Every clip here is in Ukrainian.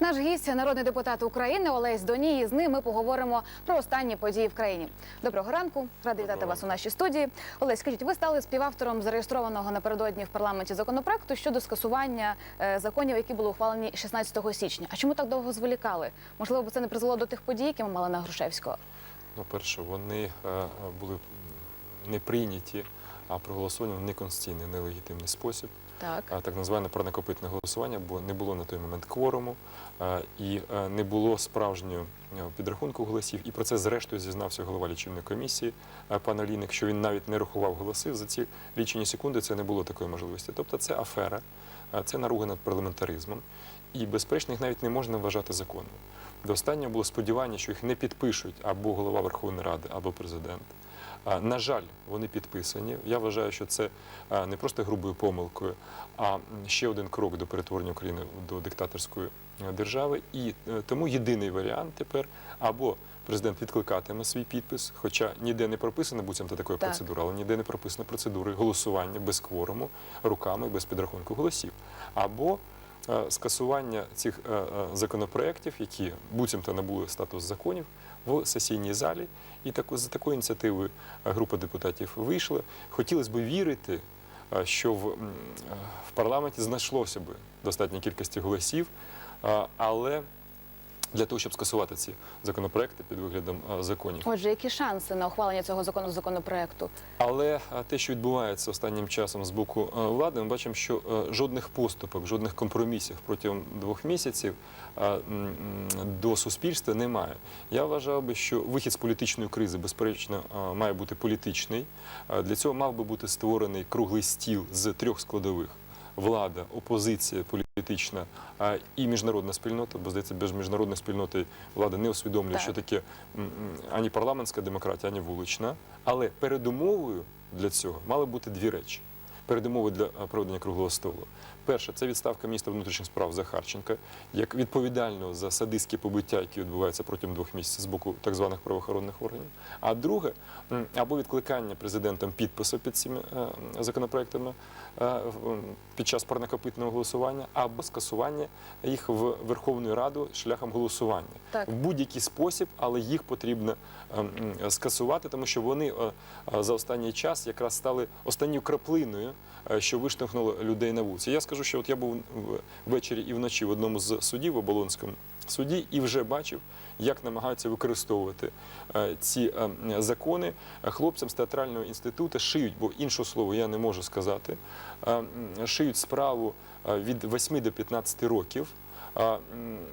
Наш гість народний депутат України Олесь Доній. І з ним ми поговоримо про останні події в країні. Доброго ранку, раді вітати вас у нашій студії. Олесь, скажіть, ви стали співавтором зареєстрованого напередодні в парламенті законопроекту щодо скасування е, законів, які були ухвалені 16 січня. А чому так довго зволікали? Можливо, бо це не призвело до тих подій, які ми мали на Грушевського. Ну, перше, вони е, були не прийняті, проголосовані в неконституційний, нелегітимний спосіб. Так. Так зване парнокопитне голосування, бо не було на той момент кворуму і е, не було справжнього е, підрахунку голосів. І про це зрештою зізнався голова лічильної комісії е, пан Олійник, що він навіть не рахував голоси за ці лічені секунди. Це не було такої можливості. Тобто це афера, це наруга над парламентаризмом. І безперечно, їх навіть не можна вважати законом. До останнього було сподівання, що їх не підпишуть або голова Верховної Ради, або президент. А, На жаль, вони підписані. Я вважаю, що це не просто грубою помилкою, а ще один крок до перетворення України до диктаторської е, держави. І е, тому єдиний варіант тепер або президент відкликатиме свій підпис, хоча ніде не прописано буцімто такої Так. процедури, але ніде не прописано процедури голосування без кворуму, руками, без підрахунку голосів. Або е, скасування цих е, е, законопроєктів, які буцімто набули статус законів в сесійній залі. І таку, за такою ініціативою е, група депутатів вийшла. Хотілося б вірити, е, що в, е, парламенті знайшлося б достатньо кількості голосів, е, але для того, щоб скасувати ці законопроекти під виглядом е, законів. Отже, які шанси на ухвалення цього закону законопроекту? Але е, те, що відбувається останнім часом з боку е, влади, ми бачимо, що жодних поступок, жодних компромісів протягом двох місяців до суспільства немає. Я вважав би, що вихід з політичної кризи, безперечно, має бути політичний. Для цього мав би бути створений круглий стіл з трьох складових. Влада, опозиція політична а і міжнародна спільнота, бо здається, без міжнародної спільноти влада не усвідомлює, Так. що таке ані парламентська демократія, ані вулична. Але передумовою для цього мали бути дві речі. Передумови для проведення круглого столу. Перше, це відставка міністра внутрішніх справ Захарченка як відповідального за садистські побиття, які відбуваються протягом двох місяців з боку так званих правоохоронних органів. А друге, або відкликання президентом підпису під цими е, законопроектами е, під час парнокопитного голосування, або скасування їх в Верховну Раду шляхом голосування Так. в будь-який спосіб, але їх потрібно скасувати, тому що вони е, е, за останній час якраз стали останньою краплиною, е, що виштовхнуло людей на вулиці. Я скажу, що от я був ввечері і вночі в одному з судів в Оболонському суді і вже бачив, як намагаються використовувати е, ці е, закони хлопцям з театрального інституту шиють, бо іншого слова я не можу сказати, шиють справу від 8 до 15 років.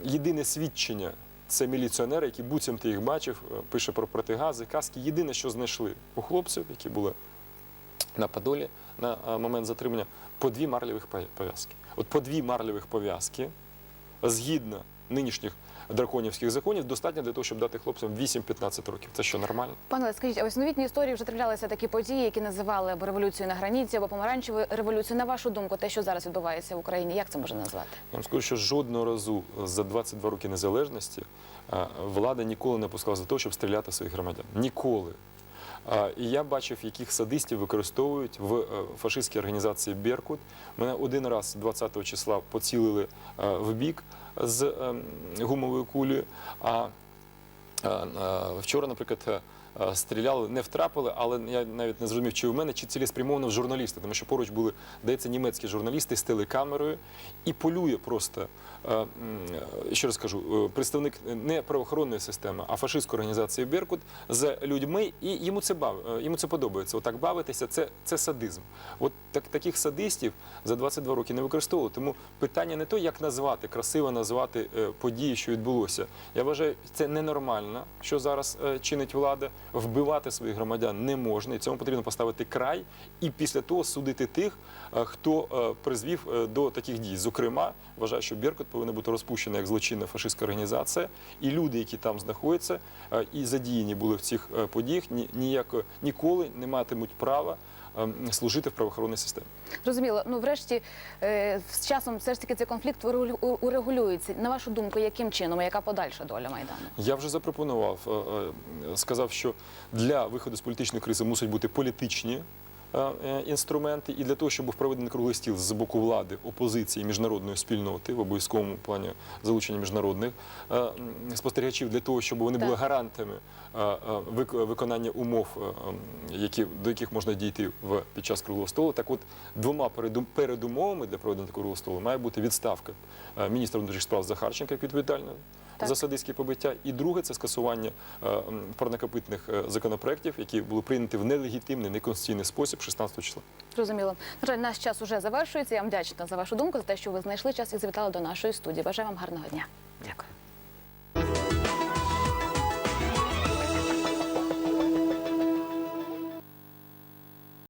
Єдине свідчення це міліціонер, який буцімто їх бачив, пише про протигази, каски. Єдине, що знайшли у хлопців, які були на Подолі на е, момент затримання, по дві марлевих пов- пов'язки. От по дві марлевих пов'язки, згідно нинішніх драконівських законів, достатньо для того, щоб дати хлопцям 8-15 років. Це що нормально? Пане, скажіть, а ось новітній історії вже траплялися такі події, які називали або революцією на граніці, або помаранчевою революцією. На вашу думку, те, що зараз відбувається в Україні, як це можна назвати? Я вам скажу, що жодного разу за 22 роки незалежності влада ніколи не пускала за те, щоб стріляти своїх громадян. Ніколи. І я бачив, яких садистів використовують в е, фашистській організації Беркут. Мене один раз 20 числа поцілили е, в бік з ем, гумовою кулею. А е, вчора, наприклад, стріляли, не втрапили, але я навіть не зрозумів, чи в мене, чи цілеспрямовано в журналісти, тому що поруч були, здається, німецькі журналісти з телекамерою і полює просто, е, е, ще раз кажу, е, представник не правоохоронної системи, а фашистської організації Беркут за людьми, і йому це бав, е, йому це подобається. Отак бавитися, це, це садизм. От так, таких садистів за 22 роки не використовували. Тому питання не то, як назвати, красиво назвати е, події, що відбулося. Я вважаю, це ненормально, що зараз е, чинить влада. Вбивати своїх громадян не можна, і цьому потрібно поставити край, і після того судити тих, е, хто е, призвів е, до таких дій. Зокрема, вважаю, що Беркут повинна бути розпущена як злочинна фашистська організація, і люди, які там знаходяться і задіяні були в цих подіях, ніяко ніколи не матимуть права служити в правоохоронній системі. Зрозуміло. Ну, врешті, е, з часом все ж таки цей конфлікт урегулюється. На вашу думку, яким чином, яка подальша доля майдану? Я вже запропонував, е, е, сказав, що для виходу з політичної кризи мусять бути політичні інструменти, і для того, щоб був проведений круглий стіл з боку влади, опозиції, міжнародної спільноти в обов'язковому плані залучення міжнародних е, спостерігачів для того, щоб вони були гарантами е, е, вик- виконання умов, е, які до яких можна дійти в під час круглого столу. Так, от двома передумовами для проведення круглого столу має бути відставка е, міністра внутрішніх справ Захарченка як відповідального Так. за садистські побиття, і друге це скасування порнокопитних м, парнокопитних е, законопроєктів, які були прийняті в нелегітимний, неконституційний спосіб 16 числа. Зрозуміло. На жаль, наш час уже завершується. Я вам вдячна за вашу думку, за те, що ви знайшли час і завітали до нашої студії. Бажаю вам гарного дня. Дякую.